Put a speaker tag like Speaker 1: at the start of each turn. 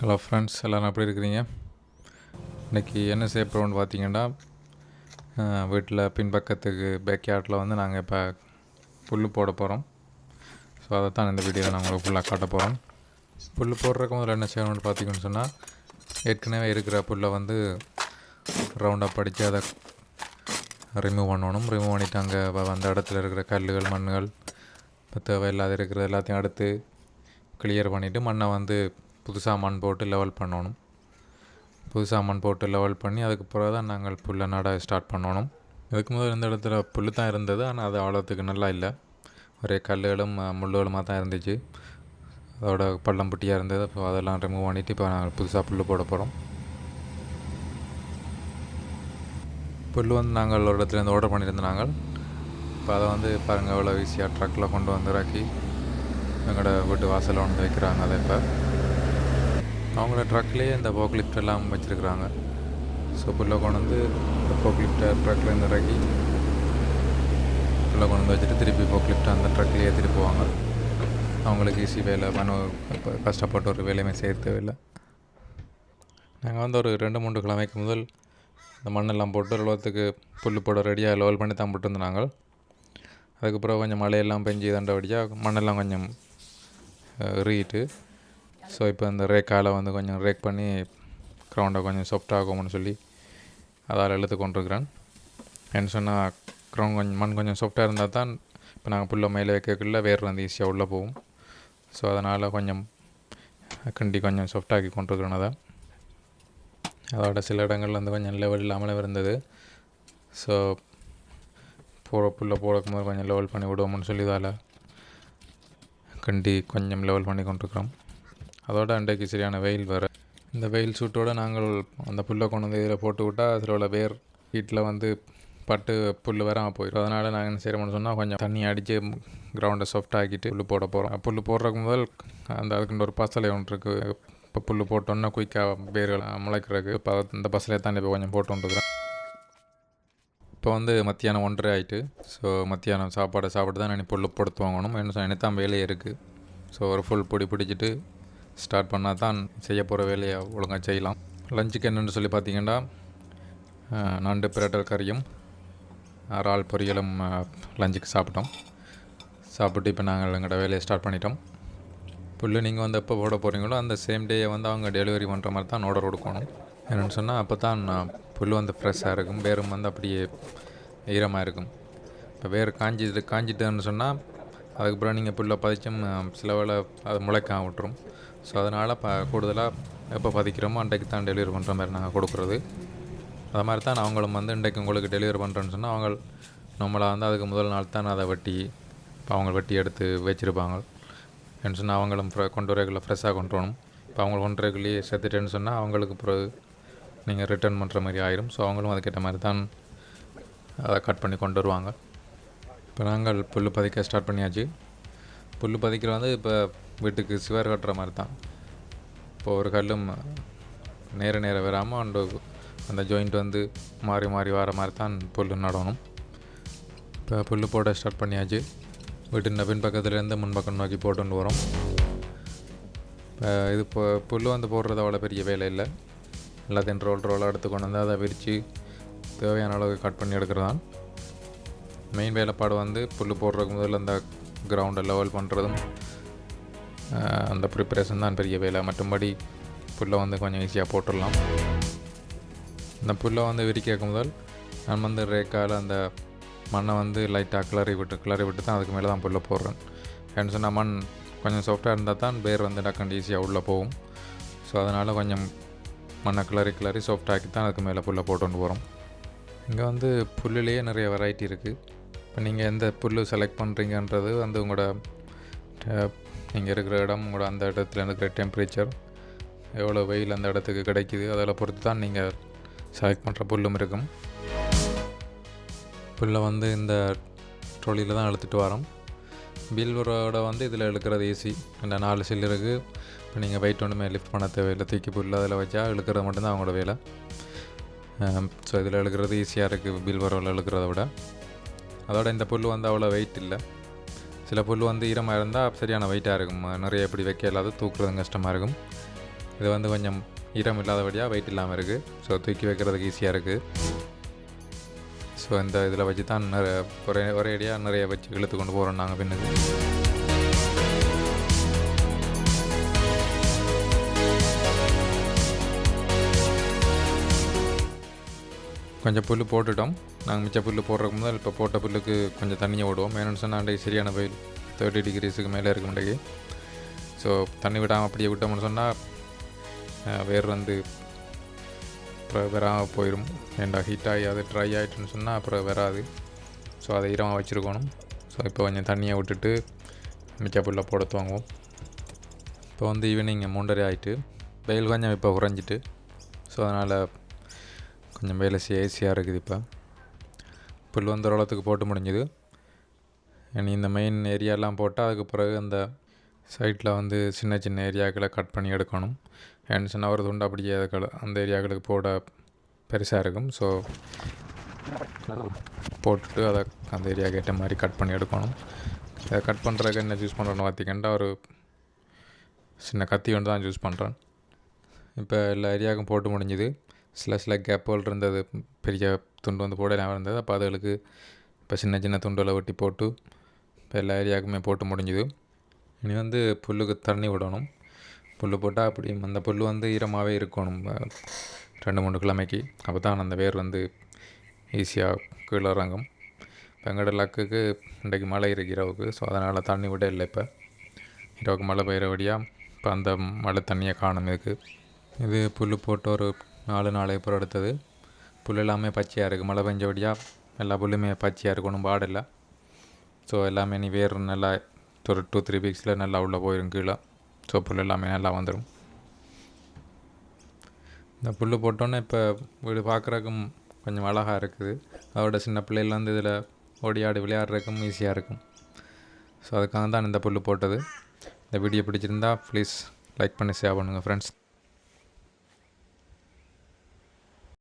Speaker 1: Hello friends எல்லோரும் எப்படி இருக்கிறீங்க? இன்றைக்கி என்ன செய்ய போகிறோம்னு பார்த்தீங்கன்னா வீட்டில் பின்பக்கத்துக்கு பேக்யார்டில் வந்து நாங்கள் இப்போ புல் போட போகிறோம் ஸோ அதை தான் இந்த வீடியோவில் நான் உங்களுக்கு ஃபுல்லாக காட்ட போகிறோம் புல் போடுறதுக்கு முதல்ல என்ன செய்யணும்னு பார்த்தீங்கன்னு சொன்னால் ஏற்கனவே இருக்கிற புல்லை வந்து ரவுண்டாக படித்து அதை ரிமூவ் பண்ணணும். ரிமூவ் பண்ணிட்டு அங்கே வந்த அந்த இடத்துல இருக்கிற கல்லுகள் மண்ணுகள் இப்போ தேவையில்லாத இருக்கிற எல்லாத்தையும் அடுத்து கிளியர் பண்ணிவிட்டு மண்ணை வந்து புதுசாக மண் போட்டு லெவல் பண்ணணும். புதுசாக மண் போட்டு லெவல் பண்ணி அதுக்கு பிறகு தான் நாங்கள் புல்லை நட ஸ்டார்ட் பண்ணணும். இதுக்கு முதல் இந்த இடத்துல புல் தான் இருந்தது ஆனால் அது அவ்வளோத்துக்கு நல்லா இல்லை. ஒரே கல்லுகளும் முள்ளுகளுமாக தான் இருந்துச்சு. அதோட பள்ளம் புட்டியாக இருந்தது அப்போ அதெல்லாம் ரிமூவ் பண்ணிவிட்டு இப்போ நாங்கள் புதுசாக புல் போட போகிறோம் புல் வந்து நாங்கள் ஒரு இடத்துலேருந்து ஆர்டர் பண்ணியிருந்தோம் நாங்கள் இப்போ அதை வந்து பாருங்கள் எவ்வளோ ஈஸியாக ட்ரக்கில் கொண்டு வந்து இறக்கி எங்களோட வீட்டு வாசலில் வந்து வைக்கிறாங்க அதை இப்போ. அவங்கள ட்ரக்லேயே இந்த போக்லிஃப்ட் எல்லாம் வச்சுருக்குறாங்க. ஸோ புல்லை கொண்டு வந்து இந்த போக்லிஃப்டை ட்ரக்லேருந்து இறக்கி புல்லை கொண்டு வந்து வச்சுட்டு திருப்பி போக்லிஃப்டை அந்த ட்ரக்லேயே திருப்புவாங்க அவங்களுக்கு ஈஸி வேலை மனு இப்போ கஷ்டப்பட்டு ஒரு வேலையுமே செய்ய தேவையில்லை. நாங்கள் வந்து ஒரு ரெண்டு மூன்று கிழமைக்கு முதல் இந்த மண்ணெல்லாம் போட்டு ஓரளவுக்கு புல் போட ரெடியாக லோல் பண்ணி தான் போட்டு நாங்கள் அதுக்கப்புறம் கொஞ்சம் மழையெல்லாம் பெஞ்சு தண்டபடியாக மண்ணெல்லாம் கொஞ்சம் எறிகிட்டு ஸோ இப்போ இந்த ரேக்கால் வந்து கொஞ்சம் ரேக் பண்ணி க்ரௌண்டை கொஞ்சம் soft ஆகும்னு சொல்லி அதால் இழுத்து கொண்டிருக்கிறேன். என்ன சொன்னால் க்ரௌண்ட் கொஞ்சம் மண் கொஞ்சம் சாஃப்டாக இருந்தால் தான் இப்போ நாங்கள் புல்லை மேலே வைக்கக்குள்ள வேர் வந்து ஈஸியாக உள்ளே போகும். ஸோ அதனால் கொஞ்சம் கண்டி கொஞ்சம் சாஃப்டாக்கி ஆக்கி கொண்டிருக்கிறேன் அதை. அதோட சில இடங்கள்ல வந்து கொஞ்சம் லெவல் இல்லாமலே இருந்தது. ஸோ போட புல்லை போடக்கும் போது கொஞ்சம் லெவல் பண்ணி விடுவோம்னு சொல்லி இதால் கண்டி கொஞ்சம் லெவல் பண்ணி கொண்டிருக்கிறோம். அதோட அன்றைக்கு சரியான வெயில் வேறு. இந்த வெயில் சூட்டோட நாங்கள் அந்த புல்லை கொண்டு வந்து இதில் போட்டு விட்டால் அதில் உள்ள வேர் வீட்டில் வந்து பட்டு புல் வராமல் போயிடும். அதனால் நாங்கள் என்ன செய்கிறோம்னு சொன்னால் கொஞ்சம் தண்ணி அடித்து கிரவுண்டை சாஃப்ட் ஆக்கிட்டு புல் போட போகிறோம் புல் போடுறதுக்கு முதல் அந்த அதுக்குன்ற ஒரு பசலை ஒன்று இருக்குது இப்போ புல் போட்டோன்னா குயிக்காக வேர்கள் முளைக்கிறதுக்கு இப்போ இந்த பசலையை தாண்டி இப்போ கொஞ்சம் போட்டு வந்துருக்குறேன் இப்போ வந்து மத்தியானம் ஒன்றரை ஆயிட்டு. ஸோ மத்தியானம் சாப்பாடை சாப்பிட்டு தான் நான் புல் போடுத்து வாங்கணும் என்ன சொன்ன தான் வேலையே இருக்குது ஸோ ஒரு ஃபுல் பொடி பிடிச்சிட்டு ஸ்டார்ட் பண்ணால் தான் செய்ய போகிற வேலையை ஒழுங்காக செய்யலாம். லஞ்சுக்கு என்னென்னு சொல்லி பார்த்தீங்கன்னா நண்டு பிரட்டல் கறியும் இறால் பொரியலும் லஞ்சுக்கு சாப்பிட்டோம். சாப்பிட்டு இப்போ நாங்கள் எங்களோட வேலையை ஸ்டார்ட் பண்ணிட்டோம். புல்லு நீங்கள் வந்து எப்போ போட போகிறீங்களோ அந்த சேம் டே வந்து அவங்க டெலிவரி பண்ணுற மாதிரி தான் ஆர்டர் கொடுக்கணும். என்னென்னு சொன்னால் அப்போ தான் புல் வந்து ஃப்ரெஷ்ஷாக இருக்கும். வேரும் வந்து அப்படியே ஈரமாக இருக்கும். இப்போ வேர் காஞ்சிட்டு காஞ்சிட்டுன்னு சொன்னால் அதுக்கப்புறம் நீங்கள் புல்லை பதிச்சும் சில வேலை அது முளைக்க விட்டுரும். ஸோ அதனால் ப கூடுதலாக எப்போ பதிக்கிறோமோ அன்றைக்கு தான் டெலிவரி பண்ணுற மாதிரி நாங்கள் கொடுக்குறது. அது மாதிரி தான் அவங்களும் வந்து இன்றைக்கு உங்களுக்கு டெலிவரி பண்ணுறேன்னு சொன்னால் அவங்க நம்மளாக வந்து அதுக்கு முதல் நாள் தான் அதை வெட்டி இப்போ அவங்க வெட்டி எடுத்து வச்சுருப்பாங்க. என்ன சொன்னால் அவங்களும் ஃப்ரெ கொண்டு வரக்குள்ள ஃப்ரெஷ்ஷாக கொண்டு வரணும். இப்போ அவங்க கொண்டு வரக்குள்ளேயே செத்துட்டேன்னு சொன்னால் அவங்களுக்கு பிறகு நீங்கள் ரிட்டர்ன் பண்ணுற மாதிரி ஆயிரும். ஸோ அவங்களும் அதுக்கேற்ற மாதிரி தான் அதை கட் பண்ணி கொண்டு வருவாங்க. இப்போ நாங்கள் புல் பதிக்க ஸ்டார்ட் பண்ணியாச்சு. புல் பதிக்கிற வந்து இப்போ வீட்டுக்கு சுவர் கட்டுற மாதிரி தான் இப்போ ஒரு கல்லும் நேர நேரம் வராமல் அந்த அந்த ஜாயிண்ட் வந்து மாறி மாறி வர மாதிரி தான் புல் நடணும். இப்போ புல் போட ஸ்டார்ட் பண்ணியாச்சு. வீட்டின் பின் பக்கத்துலேருந்து முன்பக்கம் நோக்கி போட்டுன்னு வரோம். இப்போ இது இப்போ புல் வந்து போடுறது அவ்வளோ பெரிய வேலை இல்லை. எல்லாத்தையும் ரோல் ரோலாக எடுத்து கொண்டு வந்து அதை விரித்து தேவையான அளவுக்கு கட் பண்ணி எடுக்கிறதான். மெயின் வேலைப்பாடு வந்து புல் போடுறதுக்கு முதல்ல அந்த கிரவுண்டை லெவல் பண்ணுறதும் அந்த ப்ரிப்பரேஷன் தான் பெரிய வேலை. மற்றும்படி புல்லை வந்து கொஞ்சம் ஈஸியாக போட்டுடலாம். இந்த புல்லை வந்து விரிக்க முதல் நான் வந்து ரேக்கால் அந்த மண்ணை வந்து லைட்டாக கிளறி விட்டு கிளறி விட்டு தான் அதுக்கு மேலே தான் புல்லை போடுறேன். ஏன்னு சொன்னால் மண் கொஞ்சம் சாஃப்டாக இருந்தால் தான் பேர் வந்து டக்குன்னு ஈஸியாக உள்ளே போகும். ஸோ அதனால் கொஞ்சம் மண்ணை கிளறி கிளறி சாஃப்டாக்கி தான் அதுக்கு மேலே புல்லை போட்டு போகிறோம் இங்கே வந்து புல்லுலேயே நிறைய வெரைட்டி இருக்குது இப்போ நீங்கள் எந்த புல் செலக்ட் பண்ணுறீங்கன்றது வந்து உங்களோட நீங்கள் இருக்கிற இடம் உங்களோட அந்த இடத்துல இருக்கிற டெம்பரேச்சர் எவ்வளோ வெயில் அந்த இடத்துக்கு கிடைக்குது அதில் பொறுத்து தான் நீங்கள் செலக்ட் பண்ணுற புல்லும் இருக்கும். புல்லை வந்து இந்த ட்ரோலியில் தான் எடுத்துகிட்டு வரோம். பில்வரோட வந்து இதில் இழுக்கிறது ஈஸி இந்த நாலு சில் இருக்குது இப்போ நீங்கள் வெயிட் ஒன்றுமே லிஃப்ட் பண்ண தேவையில்லை. தூக்கி புல் அதில் வச்சா இழுக்கிறது மட்டும்தான் அவங்களோட வேலை. ஸோ இதில் இழுக்கிறது ஈஸியாக இருக்குது பில்வரோவில் இழுக்கிறத விட. அதோட இந்த புல் வந்து அவ்வளோ வெயிட் இல்லை. சில புல் வந்து ஈரமாக இருந்தால் சரியான வெயிட்டாக இருக்கும். நிறைய இப்படி வைக்க இல்லாத தூக்குறது கஷ்டமாக இருக்கும். இது வந்து கொஞ்சம் ஈரம் இல்லாதபடியாக வெயிட் இல்லாமல் இருக்குது ஸோ தூக்கி வைக்கிறதுக்கு ஈஸியாக இருக்குது ஸோ இந்த இதில் வச்சு தான் நிறைய ஒரே ஒரே அடியாக நிறைய வச்சு இழுத்து கொண்டு போகிறோம் நாங்கள் பின்னுக்கு. கொஞ்சம் புல் போட்டுட்டோம். நாங்கள் மிச்ச புல் போடுறதுக்கு முதல் இப்போ போட்ட புல்லுக்கு கொஞ்சம் தண்ணியை விடுவோம். ஏன்னு சொன்னால் அன்றைக்கு சரியான வெயில். தேர்ட்டி டிகிரிஸுக்கு மேலே இருக்க இன்றைக்கு ஸோ தண்ணி விடாமல் அப்படியே விட்டோம்னு சொன்னால் வேர் வந்து அப்புறம் வராமல் போயிடும் ஏண்டா ஹீட் ஆகி அது ட்ரை ஆகிட்டுன்னு சொன்னால் அப்புறம் வராது. ஸோ அதை ஈரமாக வச்சுருக்கணும். ஸோ இப்போ கொஞ்சம் தண்ணியை விட்டுட்டு மிச்ச புல்லை போட துவங்குவோம். இப்போ வந்து ஈவினிங் மூன்றரை ஆகிட்டு வெயில் கொஞ்சம் இப்போ குறைஞ்சிட்டு ஸோ அதனால் கொஞ்சம் வேலை செய்ய ஈஸியாக இருக்குது இப்போ. புல் வந்து ஓரளவுக்கு போட்டு முடிஞ்சுது. இனி இந்த மெயின் ஏரியாலாம் போட்டால் அதுக்கு பிறகு அந்த சைட்டில் வந்து சின்ன சின்ன ஏரியாக்களை கட் பண்ணி எடுக்கணும். ஏன்னு சொன்னால் ஒரு துண்டு அப்படியே அதுக்கள் அந்த ஏரியாக்களுக்கு போட பெருசாக இருக்கும். ஸோ போட்டுட்டு அதை அந்த ஏரியாவுக்கு ஏற்ற மாதிரி கட் பண்ணி எடுக்கணும். இதை கட் பண்ணுறதுக்கு என்ன யூஸ் பண்ணுறோன்னு பார்த்திங்கன்னா ஒரு சின்ன கத்தி ஒன்று தான் யூஸ் பண்ணுறேன் இப்போ எல்லா ஏரியாவுக்கும் போட்டு முடிஞ்சுது. சில சில கேப்புகள் இருந்தது. பெரிய துண்டு வந்து போடலாம் இருந்தது. அப்போ அதுகளுக்கு இப்போ சின்ன சின்ன துண்டுகளை வெட்டி போட்டு இப்போ எல்லா ஏரியாவுக்குமே போட்டு முடிஞ்சுது. இனி வந்து புல்லுக்கு தண்ணி விடணும். புல் போட்டால் அப்படி அந்த புல் வந்து ஈரமாகவே இருக்கணும். ரெண்டு மூணு கிழமைக்கு. அப்போ தான் அந்த வேர் வந்து ஈஸியாக கீழே இறங்கும். இப்போ லக்குக்கு இன்றைக்கு மழை இருக்கு இரவுக்கு ஸோ அதனால் தண்ணி விட இல்லை இப்போ. இரவுக்கு மழை பெய்கிறபடியாக இப்போ அந்த மழை தண்ணியை காணும் இதுக்கு. இது புல் போட்டு ஒரு நாலு நாளை அப்புறம் எடுத்தது. புல் எல்லாமே பச்சையாக இருக்குது மழை பெஞ்சபடியாக எல்லா புல்லுமே பச்சையாக இருக்கும் ஒன்றும் பாடில்லை ஸோ எல்லாமே நீ வேறு நல்லா ஒரு டூ த்ரீ வீக்ஸில் நல்லா உள்ளே போயிடும் கீழே. ஸோ புல் எல்லாமே நல்லா வந்துடும் இந்த புல் போட்டோன்னே இப்போ வீடு பார்க்குறக்கும் கொஞ்சம் அழகாக இருக்குது. அதோட சின்ன பிள்ளைகள் இதில் ஓடி ஆடி விளையாடுறதுக்கும் ஈஸியாக இருக்கும். ஸோ அதுக்காக தான் இந்த புல் போட்டது. இந்த வீடியோ பிடிச்சிருந்தா ப்ளீஸ் லைக் பண்ணி ஷேர் பண்ணுங்கள் ஃப்ரெண்ட்ஸ்